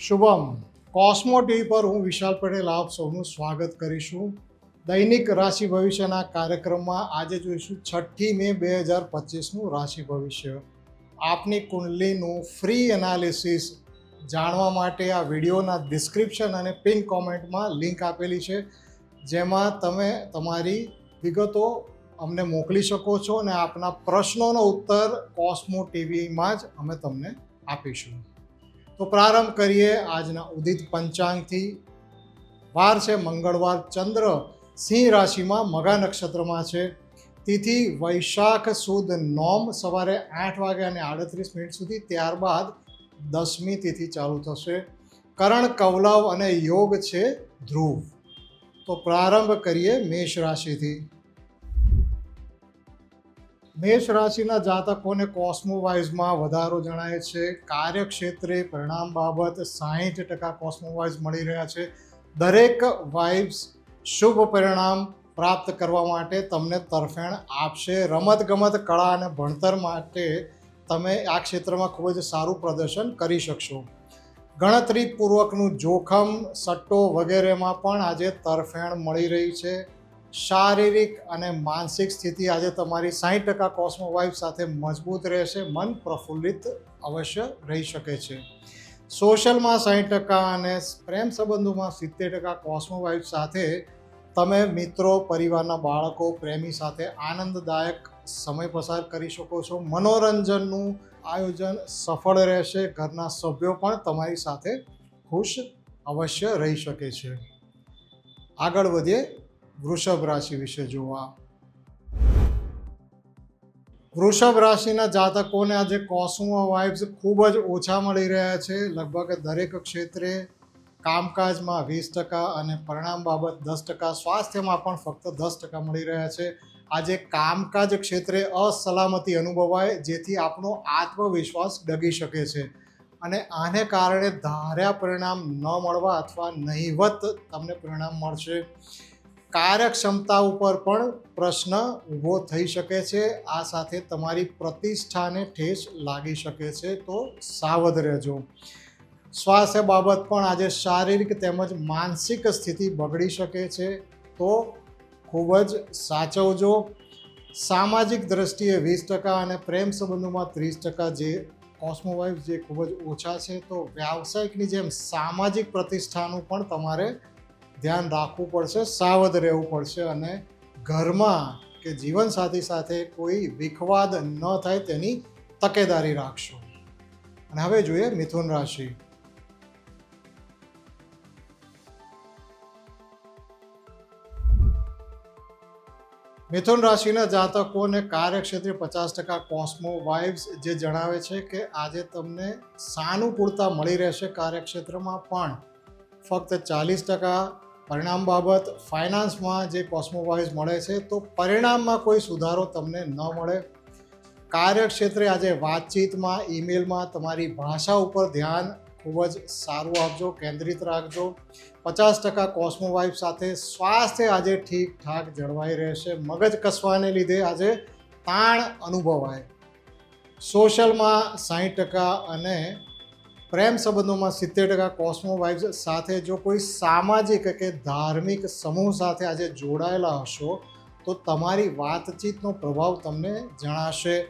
Shubham. કોસ્મો TV પર હું વિશાલ પટેલ આપ સૌનું સ્વાગત કરીશું. દૈનિક રાશિ ભવિષ્યના કાર્યક્રમમાં આજે જોઈશું છઠ્ઠી મે બે હજાર પચીસનું રાશિ ભવિષ્ય. આપની કુંડલીનું ફ્રી એનાલિસિસ જાણવા માટે આ વિડીયોના ડિસ્ક્રિપ્શન અને પિન કોમેન્ટમાં લિંક આપેલી છે. જેમાં તમે તમારી વિગતો અમને મોકલી શકો છો અને આપના પ્રશ્નોનો ઉત્તર કોસ્મો ટીવીમાં જ અમે તમને આપીશું. તો પ્રારંભ કરીએ આજના ઉદિત પંચાંગથી. વાર છે મંગળવાર, ચંદ્ર સિંહ રાશિમાં મઘા નક્ષત્રમાં છે. તિથિ વૈશાખ સુદ નોમ સવારે આઠ વાગે અને આડત્રીસ મિનિટ સુધી, ત્યારબાદ દસમી તિથિ ચાલુ થશે. કરણ, કવલવ અને યોગ છે ધ્રુવ. તો પ્રારંભ કરીએ મેષ રાશિથી. મેષ રાશિના જાતકોને કોસ્મોવાઇઝમાં વધારો જણાય છે. કાર્યક્ષેત્રે પરિણામ બાબત સાહીઠ ટકા કોસ્મોવાઇઝ મળી રહ્યા છે. દરેક વાઇબ્સ શુભ પરિણામ પ્રાપ્ત કરવા માટે તમને તરફેણ આપશે. રમતગમત, કળા અને ભણતર માટે તમે આ ક્ષેત્રમાં ખૂબ જ સારું પ્રદર્શન કરી શકશો. ગણતરીપૂર્વકનું જોખમ, સટ્ટો વગેરેમાં પણ આજે તરફેણ મળી રહી છે. શારીરિક અને માનસિક સ્થિતિ આજે તમારી સાઠ ટકા કોસ્મો વાઇફ સાથે મજબૂત રહેશે, મન પ્રફુલ્લિત અવશ્ય રહી શકે છે. સોશિયલમાં સાઠ ટકા અને પ્રેમ સંબંધોમાં સિત્તેર ટકા કોસ્મો વાઇફ સાથે તમે મિત્રો, પરિવારના બાળકો, પ્રેમી સાથે આનંદદાયક સમય પસાર કરી શકો છો. મનોરંજનનું આયોજન સફળ રહેશે, ઘરના સભ્યો પણ તમારી સાથે ખુશ અવશ્ય રહી શકે છે. આગળ વધીએ. વૃષભ રાશિ વિશે જોવા. વૃષભ રાશિના જાતકોને આજે કોસ્મો વાઇબ્સ ખૂબ જ ઓછા મળી રહ્યા છે. લગભગ દરેક ક્ષેત્રે કામકાજમાં વીસ ટકા અને પરિણામ બાબત દસ ટકા, સ્વાસ્થ્યમાં પણ ફક્ત દસ ટકા મળી રહ્યા છે. આજે કામકાજ ક્ષેત્રે અસલામતી અનુભવાય, જેથી આપણો આત્મવિશ્વાસ ડગી શકે છે. અને આને કારણે ધાર્યા પરિણામ ન મળવા અથવા નહિવત તમને પરિણામ મળશે. કાર્યક્ષમતા ઉપર પણ પ્રશ્ન ઊભો થઈ શકે છે. આ સાથે તમારી પ્રતિષ્ઠાને ઠેસ લાગી શકે છે. તો સાવધ રહેજો. સ્વાસ્થ્ય બાબત પણ આજે શારીરિક તેમજ માનસિક સ્થિતિ બગડી શકે છે. તો ખૂબ જ સાચવજો. સામાજિક દ્રષ્ટિએ વીસ ટકા અને પ્રેમ સંબંધોમાં ત્રીસ ટકા જે કોસ્મોવાઇફ જે ખૂબ જ ઓછા છે. તો વ્યાવસાયિકની જેમ સામાજિક પ્રતિષ્ઠાનું પણ તમારે ધ્યાન રાખવું પડશે, સાવધ રહેવું પડશે અને ઘરમાં કે જીવનસાથી સાથે કોઈ વિખવાદ ન થાય તેની તકેદારી રાખશો. અને હવે જોઈએ મિથુન રાશિ. મિથુન રાશિના જાતકોને કાર્યક્ષેત્રે પચાસ ટકા કોસ્મો વાઇબ્સ જે જણાવે છે કે આજે તમને સાનુકૂળતા મળી રહેશે કાર્યક્ષેત્રમાં પણ. ફક્ત ચાલીસ ટકા પરિણામ બાબત ફાઇનાન્સમાં જે કોસ્મોવાઇઝ મળે છે, તો પરિણામમાં કોઈ સુધારો તમને ન મળે. કાર્યક્ષેત્રે આજે વાતચીતમાં ઈમેલમાં તમારી ભાષા ઉપર ધ્યાન ખૂબ જ સારું આપજો, કેન્દ્રિત રાખજો. પચાસ ટકા કોસ્મોવાઇફ સાથે સ્વાસ્થ્ય આજે ઠીકઠાક જળવાઈ રહેશે. મગજ કસવાને લીધે આજે તાણ અનુભવાય. સોશિયલમાં સાહીઠ ટકા અને પ્રેમ સંબંધોમાં સિત્તેર ટકા કોસ્મો વાઇબ્સ સાથે જો કોઈ સામાજિક કે ધાર્મિક સમૂહ સાથે આજે જોડાયેલા હશો, તો તમારી વાતચીતનો પ્રભાવ તમને જણાશે.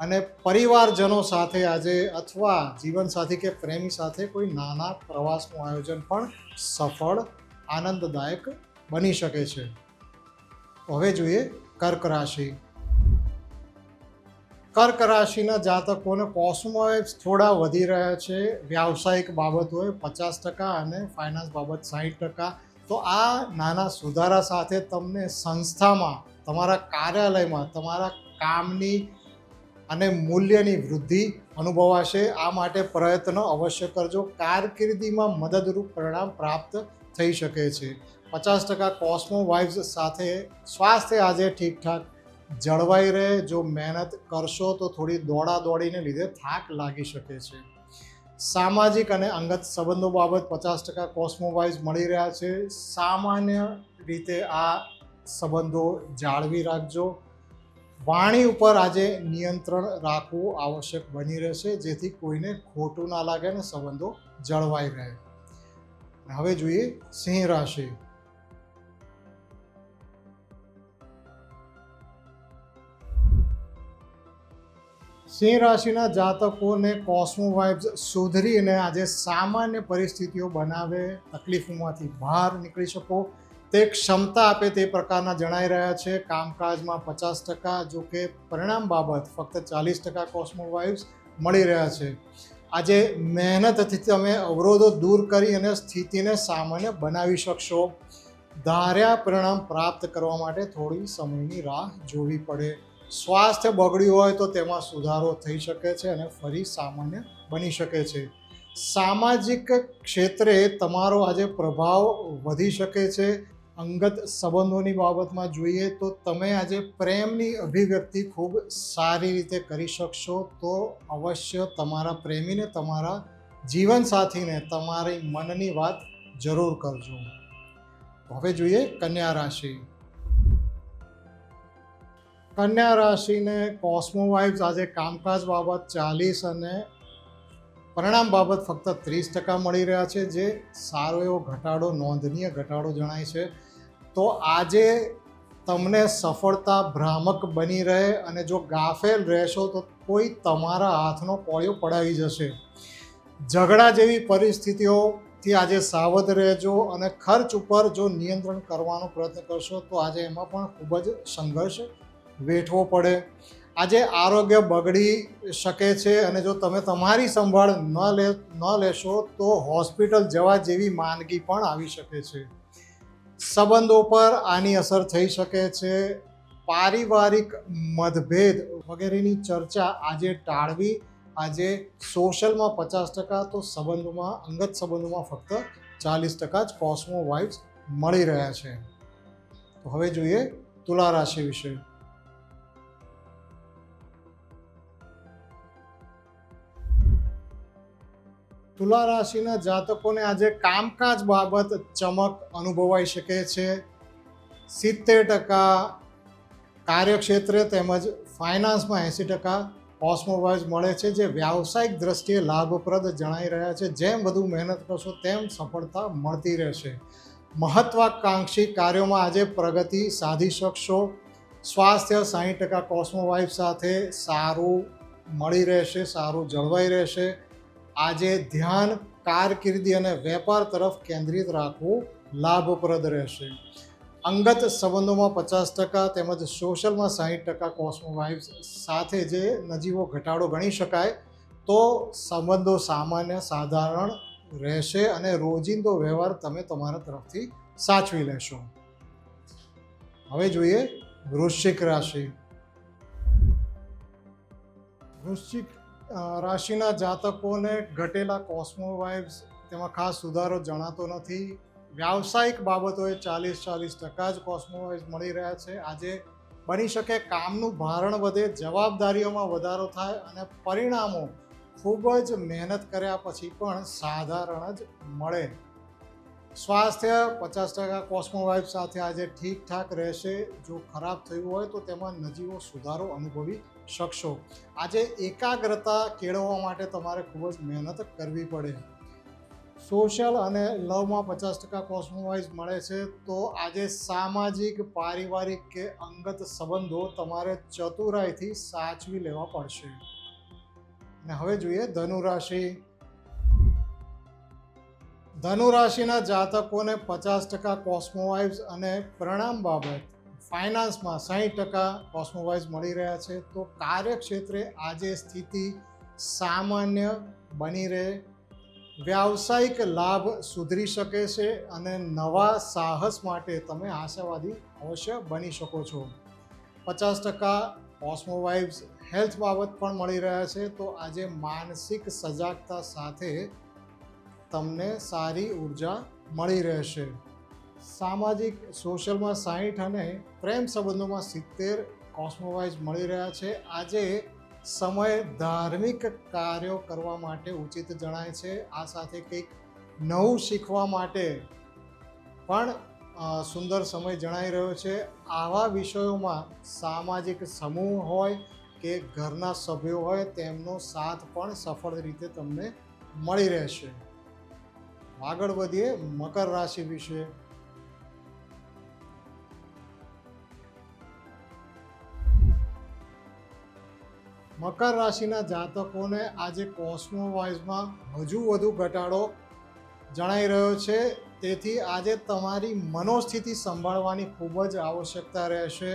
અને પરિવારજનો સાથે આજે અથવા જીવનસાથી કે પ્રેમી સાથે કોઈ નાના પ્રવાસનું આયોજન પણ સફળ, આનંદદાયક બની શકે છે. હવે જોઈએ કર્ક રાશિ. કર્ક રાશિના જાતકોને કોસ્મોવેબ્સ થોડા વધી રહ્યા છે. વ્યાવસાયિક બાબતોએ પચાસ ટકા અને ફાઇનાન્સ બાબત સાહીઠ ટકા. તો આ નાના સુધારા સાથે તમને સંસ્થામાં, તમારા કાર્યાલયમાં, તમારા કામની અને મૂલ્યની વૃદ્ધિ અનુભવાશે. આ માટે પ્રયત્ન અવશ્ય કરજો. કારકિર્દીમાં મદદરૂપ પરિણામ પ્રાપ્ત થઈ શકે છે. પચાસ ટકા કોસ્મો વાઇવ્સ સાથે સ્વાસ્થ્ય આજે ઠીકઠાક જળવાઈ રહે, જો મહેનત કરશો તો થોડી દોડા દોડીને લીધે થાક લાગી શકે છે. સામાજિક અને અંગત સંબંધો બાબત પચાસ ટકા કોસ્મોવાઇઝ મળી રહ્યા છે. સામાન્ય રીતે આ સંબંધો જાળવી રાખજો. વાણી ઉપર આજે નિયંત્રણ રાખવું આવશ્યક બની રહેશે, જેથી કોઈને ખોટું ના લાગે અને સંબંધો જળવાઈ રહે. હવે જોઈએ સિંહ રાશિ. સિંહ રાશિના જાતકોને કોસ્મો વાઇબ્સ સુધરીને આજે સામાન્ય પરિસ્થિતિઓ બનાવે, તકલીફોમાંથી બહાર નીકળી શકો. તે ક્ષમતા આપે તે પ્રકારના જણાઈ રહ્યા છે. કામકાજમાં પચાસ ટકા, જો કે પરિણામ બાબત ફક્ત ચાલીસ ટકા કોસ્મો વાઇબ્સ મળી રહ્યા છે. આજે મહેનતથી તમે અવરોધો દૂર કરી અને સ્થિતિને સામાન્ય બનાવી શકશો. ધાર્યા પરિણામ પ્રાપ્ત કરવા માટે થોડી સમયની રાહ જોવી પડે. સ્વાસ્થ્ય બગડ્યું હોય તો તેમાં સુધારો થઈ શકે છે અને ફરી સામાન્ય બની શકે છે. સામાજિક ક્ષેત્રે તમારો આજે પ્રભાવ વધી શકે છે. અંગત સંબંધોની બાબતમાં જોઈએ તો તમે આજે પ્રેમની અભિવ્યક્તિ ખૂબ સારી રીતે કરી શકશો તો અવશ્ય તમારા પ્રેમીને, તમારા જીવનસાથીને, તમારી મનની વાત જરૂર કરજો. હવે જોઈએ કન્યા રાશિ. કન્યા રાશિને કોસ્મો વાઇબ્સ આજે કામકાજ બાબત ચાલીસ અને પરિણામ બાબત ફક્ત ત્રીસ ટકા મળી રહ્યા છે, જે સારો એવો ઘટાડો, નોંધનીય ઘટાડો જણાય છે. તો આજે તમને સફળતા ભ્રામક બની રહે અને જો ગાફેલ રહેશો તો કોઈ તમારા હાથનો કોળિયો પડાવી જશે. ઝઘડા જેવી પરિસ્થિતિઓથી આજે સાવધ રહેજો અને ખર્ચ ઉપર જો નિયંત્રણ કરવાનો પ્રયત્ન કરશો તો આજે એમાં પણ ખૂબ જ સંઘર્ષ વેઠવો પડે. આજે આરોગ્ય બગડી શકે છે અને જો તમે તમારી સંભાળ ન લે, ન લેશો તો હોસ્પિટલ જવા જેવી માંદગી પણ આવી શકે છે. સંબંધો પર આની અસર થઈ શકે છે. પારિવારિક મતભેદ વગેરેની ચર્ચા આજે ટાળવી. આજે સોશિયલમાં પચાસ ટકા તો સંબંધોમાં, અંગત સંબંધોમાં ફક્ત ચાલીસ ટકા જ કોસ્મો વાઇબ્સ મળી રહ્યા છે. હવે જોઈએ તુલા રાશિ વિશે. તુલા રાશિના જાતકોને આજે કામકાજ બાબત ચમક અનુભવાઈ શકે છે. સિત્તેર ટકા કાર્યક્ષેત્રે તેમજ ફાઇનાન્સમાં એંસી ટકા કોસ્મોવાઇઝ મળે છે, જે વ્યાવસાયિક દ્રષ્ટિએ લાભપ્રદ જણાઈ રહ્યા છે. જેમ વધુ મહેનત કરશો, તેમ સફળતા મળતી રહેશે. મહત્વાકાંક્ષી કાર્યોમાં આજે પ્રગતિ સાધી શકશો. સ્વાસ્થ્ય સાહીઠ ટકા કોસ્મોવાઇફ સાથે સારું મળી રહેશે, સારું જળવાઈ રહેશે. આજે ધ્યાન, કારકિર્દી અને વેપાર તરફ કેન્દ્રિત રાખવું લાભપ્રદ રહેશે. અંગત સંબંધોમાં પચાસ ટકા તેમજ સોશિયલમાં સાહીઠ ટકા કોસ્મો વાઇબ્સ સાથે જે નજીવો ઘટાડો ગણી શકાય, તો સંબંધો સામાન્ય, સાધારણ રહેશે અને રોજિંદો વ્યવહાર તમે તમારા તરફથી સાચવી લેશો. હવે જોઈએ વૃશ્ચિક રાશિ. વૃશ્ચિક રાશિના જાતકોને ઘટેલા કોસ્મો વાઇબ્સ તેમાં ખાસ સુધારો જણાતો નથી. વ્યાવસાયિક બાબતોએ ચાલીસ ચાલીસ ટકા જ કોસ્મો મળી રહ્યા છે. આજે બની શકે કામનું ભારણ વધે, જવાબદારીઓમાં વધારો થાય અને પરિણામો ખૂબ જ મહેનત કર્યા પછી પણ સાધારણ જ મળે. સ્વાસ્થ્ય પચાસ ટકા કોસ્મોવાઇફ સાથે આજે ઠીકઠાક રહેશે. જો ખરાબ થયું હોય તો તેમાં નજીવો સુધારો અનુભવી શકશો. આજે એકાગ્રતા કેળવવા માટે તમારે ખૂબ જ મહેનત કરવી પડે. સોશિયલ અને લવમાં પચાસ ટકા કોસ્મોવાઇઝ મળે છે તો આજે સામાજિક, પારિવારિક કે અંગત સંબંધો તમારે ચતુરાઈથી સાચવી લેવા પડશે. અને હવે જોઈએ ધનુ રાશિ. ધનુ રાશિના જાતકોને પચાસ ટકા કોસ્મોવાઇવ્સ અને પ્રણામ બાબત ફાઇનાન્સમાં સાહીઠ ટકા કોસ્મોવાઇઝ મળી રહ્યા છે. તો કાર્યક્ષેત્રે આજે સ્થિતિ સામાન્ય બની રહે. વ્યાવસાયિક લાભ સુધરી શકે છે અને નવા સાહસ માટે તમે આશાવાદી અવશ્ય બની શકો છો. પચાસ ટકા કોસ્મોવાઇવ્સ હેલ્થ બાબત પણ મળી રહ્યા છે. તો આજે માનસિક સજાગતા સાથે તમને સારી ઊર્જા મળી રહેશે. સામાજિક, સોશિયલમાં સાહીઠ અને પ્રેમ સંબંધોમાં સિત્તેર કોસ્મોવાઇઝ મળી રહ્યા છે. આજે સમય ધાર્મિક કાર્યો કરવા માટે ઉચિત જણાય છે. આ સાથે કંઈક નવું શીખવા માટે પણ સુંદર સમય જણાઈ રહ્યો છે. આવા વિષયોમાં સામાજિક સમૂહ હોય કે ઘરના સભ્યો હોય, તેમનો સાથ પણ સફળ રીતે તમને મળી રહેશે. આગળ વધીએ મકર રાશિ વિશે. મકર રાશિના જાતકોને આજે કોસ્મો વાઇઝમાં હજુ વધુ ઘટાડો જણાઈ રહ્યો છે. તેથી આજે તમારી મનોસ્થિતિ સંભાળવાની ખૂબ જ આવશ્યકતા રહેશે.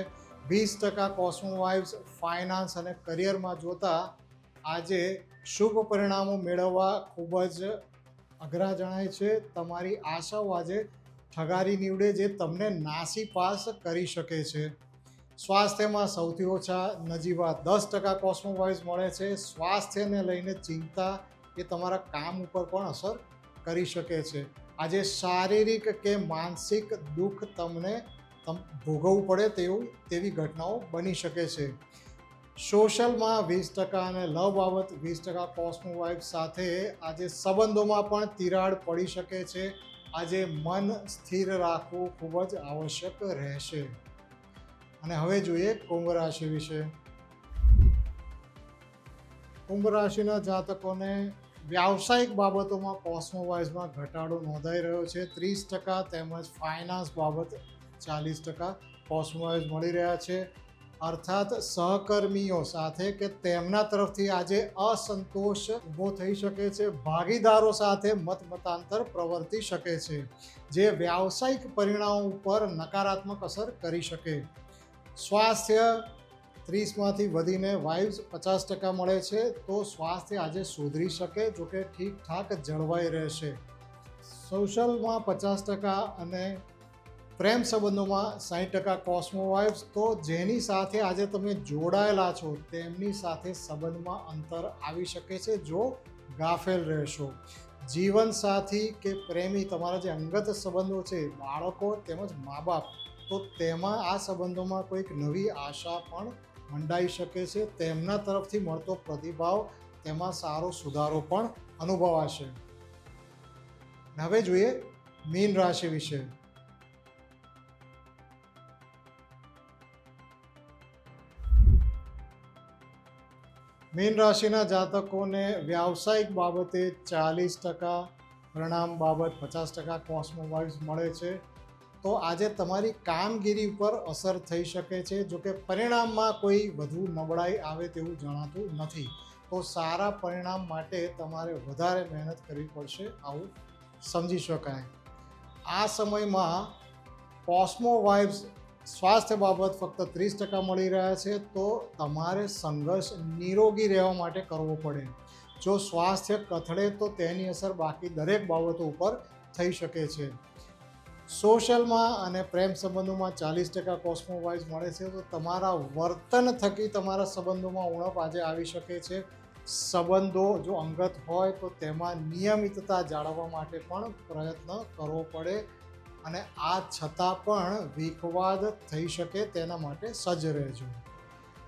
વીસ ટકા કોસ્મો વાઇવ્સ ફાઇનાન્સ અને કરિયરમાં જોતા આજે શુભ પરિણામો મેળવવા ખૂબ જ અઘરા જણાય છે, તમારી આશાઓ આજે ઠગારી નીવડે જે તમને નાસી પાસ કરી શકે છે. સ્વાસ્થ્યમાં સૌથી ઓછા નજીવા દસ ટકા કોસ્મોવાઇઝ મળે છે. સ્વાસ્થ્યને લઈને ચિંતા એ તમારા કામ ઉપર પણ અસર કરી શકે છે. આજે શારીરિક કે માનસિક દુઃખ તમને તમ ભોગવવું પડે તેવું, તેવી ઘટનાઓ બની શકે છે. સોશિયલમાં વીસ ટકા અને લવ બાબત વીસ ટકા કોસ્મો વાઇફ સાથે આજે સંબંધોમાં પણ તિરાડ પડી શકે છે. આજે મન સ્થિર રાખવું ખૂબ જ આવશ્યક રહેશે. અને હવે જોઈએ કુંભ રાશિ વિશે. કુંભ રાશિના જાતકોને વ્યાવસાયિક બાબતોમાં કોસ્મો વાઇઝમાં ઘટાડો નોંધાઈ રહ્યો છે. ત્રીસ ટકા તેમજ ફાઇનાન્સ બાબત ચાલીસ ટકા કોસ્મો વાઇઝ મળી રહ્યા છે. અર્થાત સહકર્મીઓ સાથે કે તેમના તરફથી આજે અસંતોષ ઊભો થઈ શકે છે, ભાગીદારો સાથે મત મતાંતર પ્રવર્તી શકે છે, જે વ્યાવસાયિક પરિણામો ઉપર નકારાત્મક અસર કરી શકે. સ્વાસ્થ્ય ત્રીસમાંથી વધીને વાઇવ્સ પચાસ ટકા મળે છે, તો સ્વાસ્થ્ય આજે સુધરી શકે જોકે ઠીકઠાક જળવાઈ રહેશે. સોશિયલમાં પચાસ ટકા અને પ્રેમ સંબંધોમાં સાઠ ટકા કોસ્મો વાઇવ્સ તો જેની સાથે આજે તમે જોડાયેલા છો, તેમની સાથે સંબંધમાં અંતર આવી શકે છે, જો ગાફેલ રહેશો. જીવનસાથી કે પ્રેમી, તમારા જે અંગત સંબંધો છે, બાળકો તેમજ મા બાપ તો તેમાં આ સંબંધોમાં કોઈક નવી આશા પણ મંડાઈ શકે છે. તેમના તરફથી મળતો પ્રતિભાવ, તેમાં સારો સુધારો પણ અનુભવાશે. હવે જોઈએ મીન રાશિ વિશે. મીન રાશિના જાતકોને વ્યાવસાયિક બાબતે ચાલીસ ટકા, પરિણામ બાબત પચાસ ટકા કોસ્મોવાઇઝ મળે છે. તો આજે તમારી કામગીરી ઉપર અસર થઈ શકે છે જો કે પરિણામમાં કોઈ વધુ નબળાઈ આવે તેવું જણાતું નથી. તો સારા પરિણામ માટે તમારે વધારે મહેનત કરવી પડશે આવું સમજી શકાય. આ સમયમાં કોસ્મો વાઇબ્સ સ્વાસ્થ્ય બાબત ફક્ત ત્રીસ ટકા મળી રહ્યા છે, તો તમારે સંઘર્ષ નિરોગી રહેવા માટે કરવો પડે. જો સ્વાસ્થ્ય કથળે, તો તેની અસર બાકી દરેક બાબતો ઉપર થઈ શકે છે. સોશિયલમાં અને પ્રેમ સંબંધોમાં ચાલીસ ટકા કોસ્મોવાઇઝ મળે છે, તો તમારા વર્તન થકી તમારા સંબંધોમાં ઉણપ આજે આવી શકે છે. સંબંધો જો અંગત હોય, તો તેમાં નિયમિતતા જાળવવા માટે પણ પ્રયત્ન કરવો પડે. અને આ છતાં પણ વિખવાદ થઈ શકે તેના માટે સજ્જ રહેજો.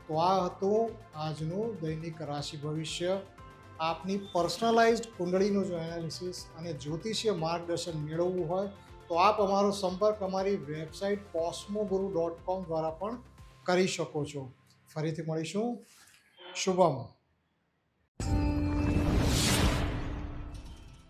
તો આ હતું આજનું દૈનિક રાશિ ભવિષ્ય. આપની પર્સનલાઇઝ્ડ કુંડળીનું જો એનાલિસિસ અને જ્યોતિષીય માર્ગદર્શન મેળવવું હોય, તો આપ અમારો સંપર્ક અમારી વેબસાઇટ કોસ્મોગુરુ ડોટ કોમ દ્વારા પણ કરી શકો છો. ફરીથી મળીશું. શુભમ.